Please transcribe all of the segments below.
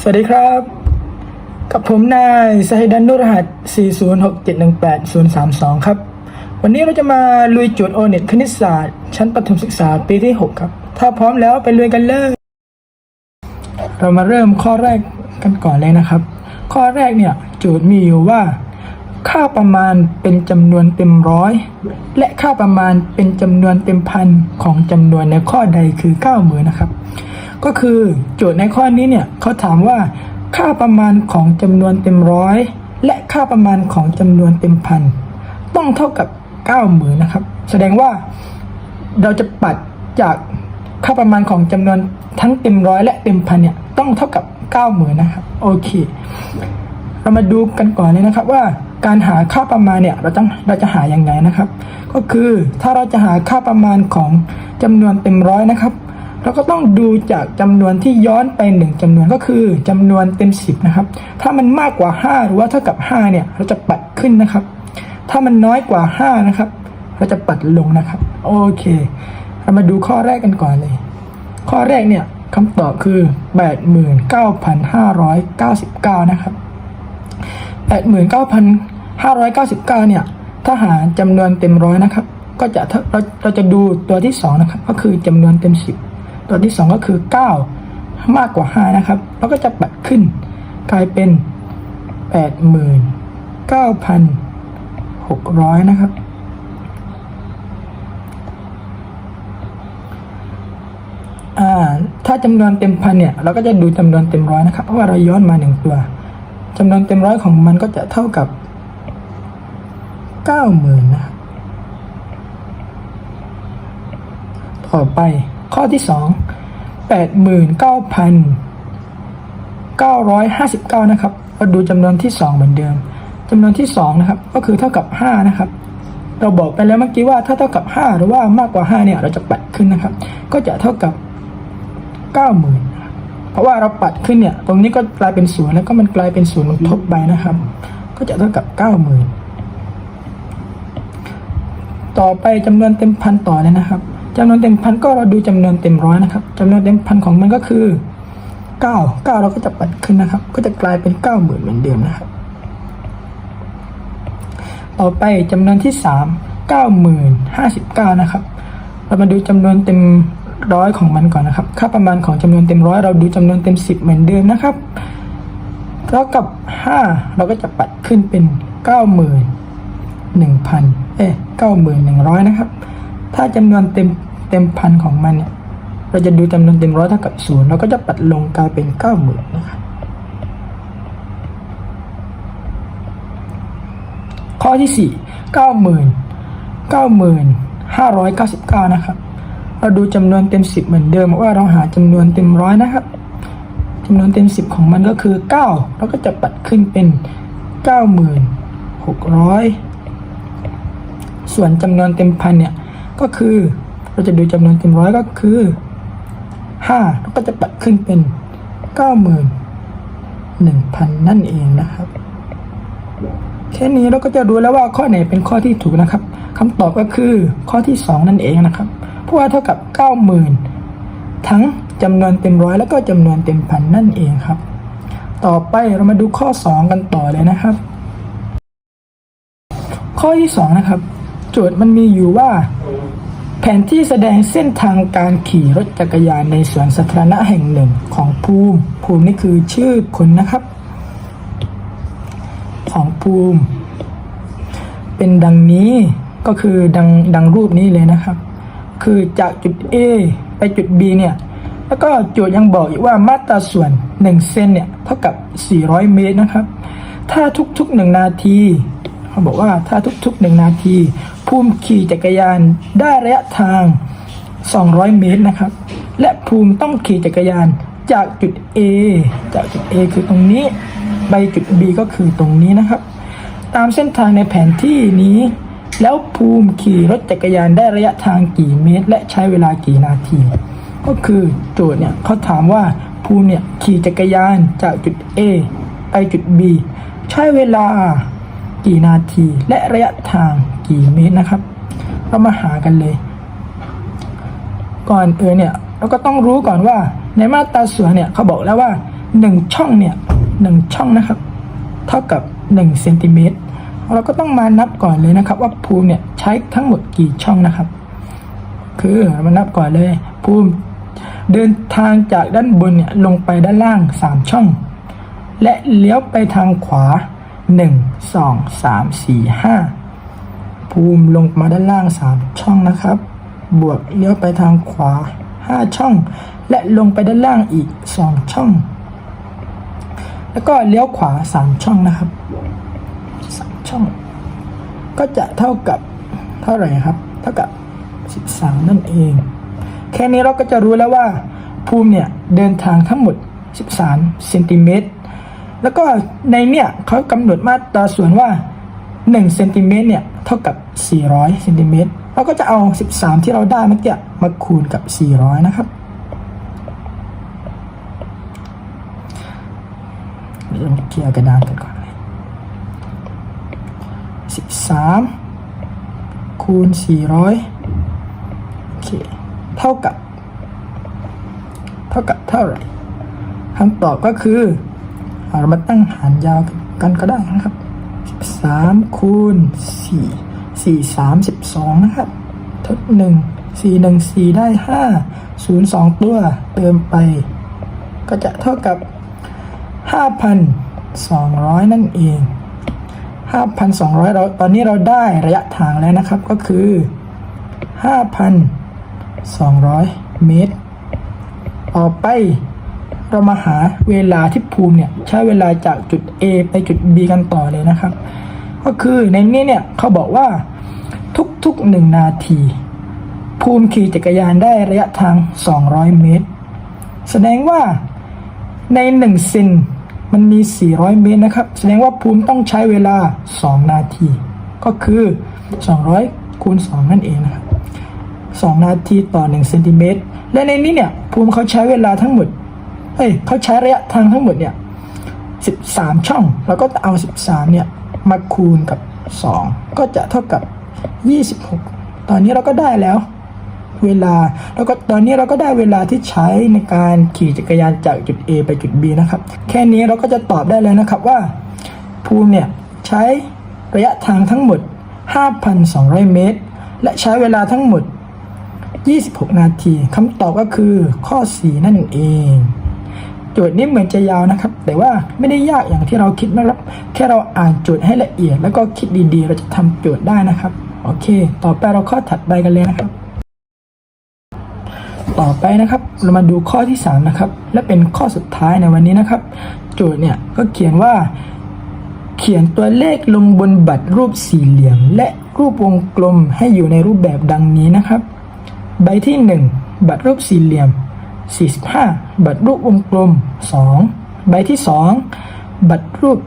สวัสดีครับ กับผมนายสหิดันนุรหัส 406718032 ครับ วันนี้เราจะมาลุยโจทย์โอเน็ตคณิตศาสตร์ ชั้นประถมศึกษาปีที่ 6 ครับ ถ้าพร้อมแล้วไปลุยกันเลย เรามาเริ่มข้อแรกกันก่อนเลยนะครับ ข้อแรกเนี่ยโจทย์มีอยู่ว่า ค่าประมาณเป็นจำนวนเต็มร้อย และค่าประมาณเป็นจำนวนเต็มพันของจำนวนในข้อใดคือ 9 0,000นะครับ ก็คือโจทย์ในข้อนี้เนี่ยเขาถามว่าค่าประมาณของจำนวนเต็มร้อยและค่าประมาณของจำนวนเต็มพันต้องเท่ากับ9 0,000นนะครับ แสดงว่าเราจะปัดจากค่าประมาณของจำนวนทั้งเต็มร้อยและเต็มพันเนี่ยต้องเท่ากับ9 0,000นนะครับโอเค เรามาดูกันก่อนเลยนะครับว่าการหาค่าประมาณเนี่ยเราต้องเราจะหาอย่างไงนะครับ ก็คือถ้าเราจะหาค่าประมาณของจำนวนเต็มร้อยนะครับ เราก็ต้องดูจากจำนวนที่ย้อนไปหนึ่งจำนวนก็คือจำนวนเต็มสิบนะครับ ถ้ามันมากกว่า 5 หรือว่าเท่ากับ 5 เนี่ย เราจะปัดขึ้นนะครับ ถ้ามันน้อยกว่า 5 นะครับ เราจะปัดลงนะครับ โอเค เรามาดูข้อแรกกันก่อนเลย ข้อแรกเนี่ยคำตอบคือ 89,599 นะครับ 89,599 เนี่ย ถ้าหาจำนวนเต็มร้อยนะครับ ก็จะเราเราจะดูตัวที่ 2 นะครับ ก็คือจำนวนเต็ม 10 ตัวที่ 2 ก็คือ 9 มากกว่า 5 นะครับ เราก็จะปัดขึ้นกลายเป็น 89,600 นะครับ ถ้าจำนวนเต็มพันเนี่ย เราก็จะดูจำนวนเต็มร้อยนะครับ เพราะว่าเราย้อนมาหนึ่งตัวจำนวนเต็มร้อยของมันก็จะเท่ากับเก้าหมื่นนะ ต่อไป ข้อที่สองแปดหมื่นเก้าพันเก้าร้อยห้าสิบเก้านะครับเราดูจำนวนที่สองเหมือนเดิมจำนวนที่สองนะครับ ก็คือเท่ากับห้านะครับ เราบอกไปแล้วเมื่อกี้ว่าถ้าเท่ากับห้าหรือว่ามากกว่าห้าเนี่ย เราจะปัดขึ้นนะครับ ก็จะเท่ากับเก้าหมื่นเพราะว่าเราปัดขึ้นเนี่ย ตรงนี้ก็กลายเป็นศูนย์แล้วก็มันกลายเป็นศูนย์ทบไปนะครับ ก็จะเท่ากับเก้าหมื่นต่อไปจำนวนเต็มพันต่อเลยนะครับ จำนวนเต็มพันก็เราดูจำนวนเต็มร้อยนะครับจำนวนเต็มพันของมันก็คือเก้าเก้าเราก็จะปัดขึ้นนะครับ ก็จะกลายเป็นเก้าหมื่นเหมือนเดิมนะครับ ต่อไปจำนวนที่สามเก้าหมื่นห้าสิบเก้านะครับ เรามาดูจำนวนเต็มร้อยของมันก่อนนะครับ ค่าประมาณของจำนวนเต็มร้อยเราดูจำนวนเต็มสิบเหมือนเดิมนะครับเท่ากับห้าเราก็จะปัดขึ้นเป็นเก้าหมื่นหนึ่งพันเอ๊ะเก้าหมื่นหนึ่งร้อยนะครับ ถ้าจำนวนเต็มเต็มพันของมันเนี่ย เราจะดูจำนวนเต็มร้อยเท่ากับศูนย์เราก็จะปัดลงกลายเป็นเก้าหมื่นนะครับข้อที่สี่เก้าหมื่นเก้าหมื่นห้าร้อยเก้าสิบเก้านะครับ เราดูจำนวนเต็มสิบเหมือนเดิมว่าเราหาจำนวนเต็มร้อยนะครับจำนวนเต็มสิบของมันก็คือเก้าเราก็จะปัดขึ้นเป็นเก้าหมื่นหกร้อยส่วนจำนวนเต็มพันเนี่ย ก็คือเราจะดูจำนวนเต็มร้อยก็คือห้าเราก็จะปัดขึ้นเป็นเก้าหมื่นหนึ่งพันนั่นเองนะครับแค่นี้เราก็จะรู้แล้วว่าข้อไหนเป็นข้อที่ถูกนะครับคำตอบก็คือข้อที่สองนั่นเองนะครับเพราะว่าเท่ากับเก้าหมื่นทั้งจำนวนเต็มร้อยแล้วก็จำนวนเต็มพันนั่นเองครับ ต่อไปเรามาดูข้อสองกันต่อเลยนะครับ ข้อที่สองนะครับ โจทย์มันมีอยู่ว่า แผนที่แสดงเส้นทางการขี่รถจักรยานในสวนสาธารณะแห่งหนึ่งของภูมิ ภูมินี่คือชื่อคนนะครับ ของภูมิ เป็นดังนี้ก็คือดังดังรูปนี้เลยนะครับ คือจากจุด A ไปจุด B เนี่ย แล้วก็โจทย์ยังบอกอีกว่ามาตราส่วน 1 เซนเนี่ย เท่ากับ 400 เมตรนะครับ ถ้าทุกๆ 1 นาที เขาบอกว่าถ้าทุกๆ1นาทีภูมิขี่จักรยานได้ระยะทาง 200 เมตรนะครับ และภูมิต้องขี่จักรยานจากจุด A จากจุด A คือตรงนี้ไปจุด B ก็คือตรงนี้นะครับ ตามเส้นทางในแผนที่นี้ แล้วภูมิขี่รถจักรยานได้ระยะทางกี่เมตร และใช้เวลากี่นาที ก็คือโจทย์เนี่ยเขาถามว่าภูมิเนี่ยขี่จักรยานจากจุด A ไปจุด B ใช้เวลา กี่นาที และระยะทางกี่เมตรนะครับ เรามาหากันเลย ก่อนเออเนี่ยเราก็ต้องรู้ก่อนว่าในมาตราส่วนเนี่ยเขาบอกแล้วว่าหนึ่งช่องเนี่ยหนึ่งช่องนะครับ เท่ากับหนึ่งเซนติเมตรเราก็ต้องมานับก่อนเลยนะครับ ว่าภูมิเนี่ยใช้ทั้งหมดกี่ช่องนะครับ คือมานับก่อนเลย ภูมิเดินทางจากด้านบนเนี่ยลงไปด้านล่างสามช่อง และเลี้ยวไปทางขวา หนึ่งสองสามสี่ห้าภูมิลงมาด้านล่างสามช่องนะครับ บวกเลี้ยวไปทางขวาห้าช่อง และลงไปด้านล่างอีกสองช่อง แล้วก็เลี้ยวขวาสามช่องนะครับสามช่อง ก็จะเท่ากับเท่าไหร่ครับ เท่ากับสิบสามนั่นเอง แค่นี้เราก็จะรู้แล้วว่า ภูมิเนี่ย เดินทางทั้งหมด 13เซนติเมตร แล้วก็ในเนี่ยเขากำหนดมาตราส่วนว่า1เซนติเมตรเนี่ยเท่ากับ 400เซนติเมตรเราก็จะเอา 13 ที่เราได้เมื่อกี้มาคูณกับ 400 นะครับเดี๋ยวเราเคลียร์กระดานกันก่อน13 คูณ 400 โอเค เท่ากับ เท่ากับเท่าไหร่คำตอบก็คือ เรามาตั้งหารยาวกันก็ได้นะครับ13คูณ4 4 3 12นะครับทด1 4 1 4ได้5 0 2ตัวเติมไป ก็จะเท่ากับ5,200นั่นเอง5,200เราตอนนี้เราได้ระยะทางแล้วนะครับก็คือ5,200เมตร ต่อไป เรามาหาเวลาที่ภูมิเนี่ยใช้เวลาจากจุด A ไปจุด B กันต่อเลยนะครับ ก็คือในนี้เนี่ยเขาบอกว่าทุกๆหนึ่งนาที ภูมิขี่จักรยานได้ระยะทาง 200 เมตร แสดงว่าใน1เซนมันมี 400 เมตรนะครับ แสดงว่าภูมิต้องใช้เวลา 2 นาที ก็คือ 200คูณ2นั่นเองนะครับ2นาทีต่อ 1 เซนติเมตร และในนี้เนี่ย ภูมิเขาใช้เวลาทั้งหมด เอ้ยเขาใช้ระยะทางทั้งหมดเนี่ย13ช่อง เราก็เอา13เนี่ยมาคูณกับ2ก็จะเท่ากับ26ตอนนี้เราก็ได้แล้วเวลาแล้วก็ตอนนี้เราก็ได้เวลาที่ใช้ในการขี่จักรยานจากจุด A ไปจุด B นะครับ แค่นี้เราก็จะตอบได้เลยนะครับว่า ภูมิเนี่ยใช้ระยะทางทั้งหมด 5,200 เมตร และใช้เวลาทั้งหมด 26 นาทีคำตอบก็คือข้อ 4 นั่นเอง โจทย์นี้เหมือนจะยาวนะครับ แต่ว่าไม่ได้ยากอย่างที่เราคิดนะครับ แค่เราอ่านโจทย์ให้ละเอียด แล้วก็คิดดีๆ เราจะทำโจทย์ได้นะครับ โอเค ต่อไปเราข้อถัดไปกันเลยนะครับ ต่อไปนะครับ เรามาดูข้อที่ 3 นะครับ และเป็นข้อสุดท้ายในวันนี้นะครับ โจทย์เนี่ยก็เขียนว่า เขียนตัวเลขลงบนบัตรรูปสี่เหลี่ยม และรูปวงกลมให้อยู่ในรูปแบบดังนี้นะครับ ใบที่ 1 บัตรรูปสี่เหลี่ยม 45 บัตรรูปวงกลม 2 ใบที่ 2 บัตรรูป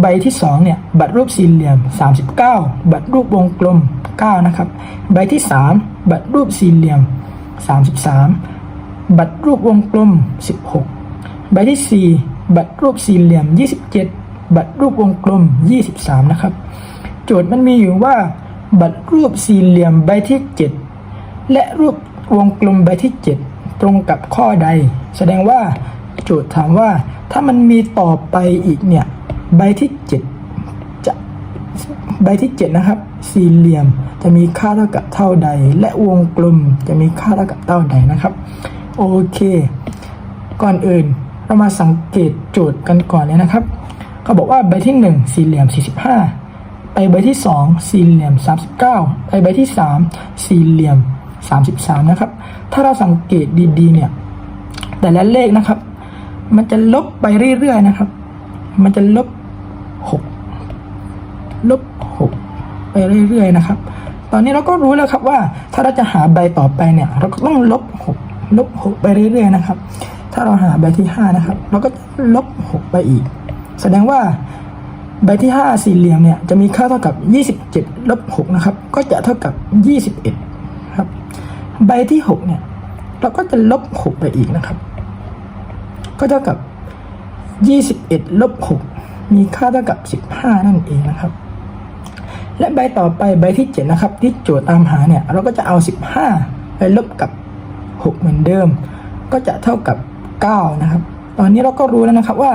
ใบที่2เนี่ยบัตรรูปสี่เหลี่ยม 39 บัตรรูปวงกลม 9 นะครับ ใบที่ 3 บัตรรูปสี่เหลี่ยม 33 บัตรรูปวงกลม 16 ใบที่ 4 บัตรรูปสี่เหลี่ยม 27 บัตรรูปวงกลม 23 นะครับ โจทย์มันมีอยู่ว่า บัตรรูปสี่เหลี่ยมใบที่ 7 และรูปวงกลมใบที่ 7 ตรงกับข้อใด แสดงว่าโจทย์ถามว่า ถ้ามันมีต่อไปอีกเนี่ยใบที่ 7 จะใบที่ 7 นะครับ สี่เหลี่ยมจะมีค่าเท่ากับเท่าใด และวงกลมจะมีค่าเท่ากับเท่าใดนะครับโอเค ก่อนอื่นเรามาสังเกตโจทย์กันก่อนเลยนะครับเขาบอกว่าใบที่ 1 สี่เหลี่ยม 45 ไปใบที่ 2 สี่เหลี่ยม 39 ไปใบที่ 3 สี่เหลี่ยม 33 นะครับ ถ้าเราสังเกตดีๆเนี่ย แต่ละเลขนะครับ มันจะลบไปเรื่อยๆนะครับ มันจะลบ 6 ลบ 6 ไปเรื่อยๆนะครับ ตอนนี้เราก็รู้แล้วครับว่า ถ้าเราจะหาใบต่อไปเนี่ย เราก็ต้องลบ 6 ลบ 6 ไปเรื่อยๆนะครับ ถ้าเราหาใบที่ 5 นะครับ เราก็จะลบ 6 ไปอีก แสดงว่าใบที่ 5 สี่เหลี่ยมเนี่ยจะมีค่าเท่ากับ 27 ลบ 6 นะครับ ก็จะเท่ากับ 21ครับ ใบที่ 6 เนี่ย เราก็จะลบ 6 ไปอีกนะครับ ก็เท่ากับ 21 ลบ 6 มีค่าเท่ากับ 15 นั่นเองนะครับ และใบต่อไปใบที่ 7 นะครับ ที่โจทย์ตามหาเนี่ย เราก็จะเอา 15 ไปลบกับ 6 เหมือนเดิม ก็จะเท่ากับ 9 นะครับ ตอนนี้เราก็รู้แล้วนะครับว่า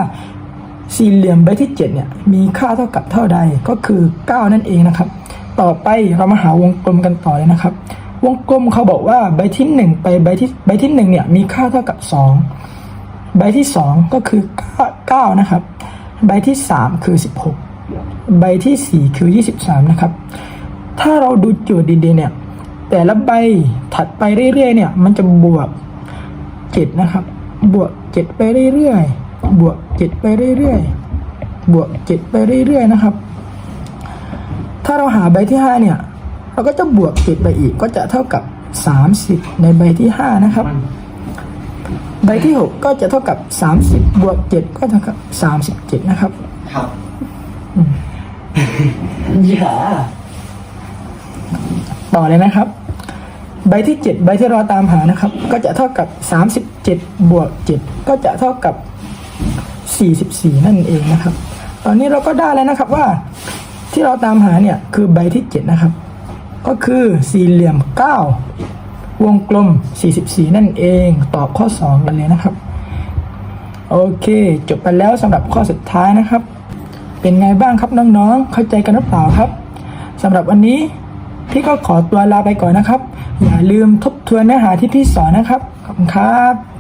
สี่เหลี่ยมใบที่ 7 เนี่ย มีค่าเท่ากับเท่าใดก็คือ 9 นั่นเองนะครับ ต่อไปเรามาหาวงกลมกันต่อเลยนะครับ วงกลมเขาบอกว่าใบที่1ไปใบที่ใบที่1เนี่ยมีค่าเท่ากับ2ใบที่2ก็คือ9นะครับ ใบที่3คือ16ใบที่4คือ23นะครับ ถ้าเราดูโจทย์ดีๆเนี่ย แต่ละใบถัดไปเรื่อยๆเนี่ยมันจะบวกเจ็ดนะครับ บวกเจ็ดไปเรื่อยๆบวกเจ็ดไปเรื่อยๆบวกเจ็ดไปเรื่อยๆนะครับ ถ้าเราหาใบที่ห้าเนี่ย เราก็จะบวกเจ็ดไปอีกก็จะเท่ากับสามสิบในใบที่ห้านะครับ ใบที่หกก็จะเท่ากับสามสิบบวกเจ็ดก็เท่ากับสามสิบเจ็ดนะครับ ครับอย่าต่อเลยนะครับ ใบที่ 7 ใบที่เราตามหานะครับ ก็จะเท่ากับ 37 บวก 7 ก็จะเท่ากับ 44 นั่นเองนะครับ ตอนนี้เราก็ได้แล้วนะครับว่าที่เราตามหาเนี่ยคือใบที่ 7 นะครับ ก็คือสี่เหลี่ยม 9 วงกลม 44 นั่นเอง ตอบข้อ 2 กันเลยนะครับ โอเค จบไปแล้วสำหรับข้อสุดท้ายนะครับ เป็นไงบ้างครับน้องๆ เข้าใจกันหรือเปล่าครับสำหรับวันนี้พี่ก็ขอตัวลาไปก่อนนะครับ อย่าลืมทบทวนเนื้อหาที่พี่สอนนะครับ ขอบคุณครับ